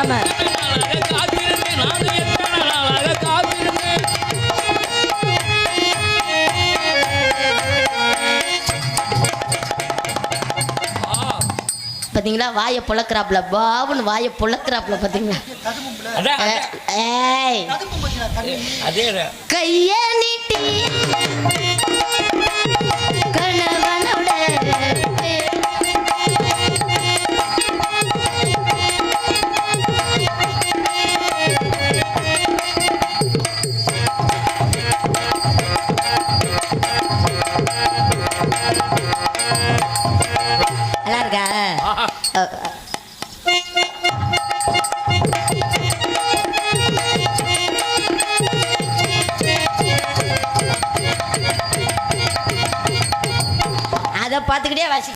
விடாம பார்த்தீங்களா வாயை பொழக்கிறாப்புல. பாபுன்னு வாயை பொழக்கிறாப்புல பார்த்தீங்களா கைய நீட்டி அதை பார்த்துக்கிட்டே வாசி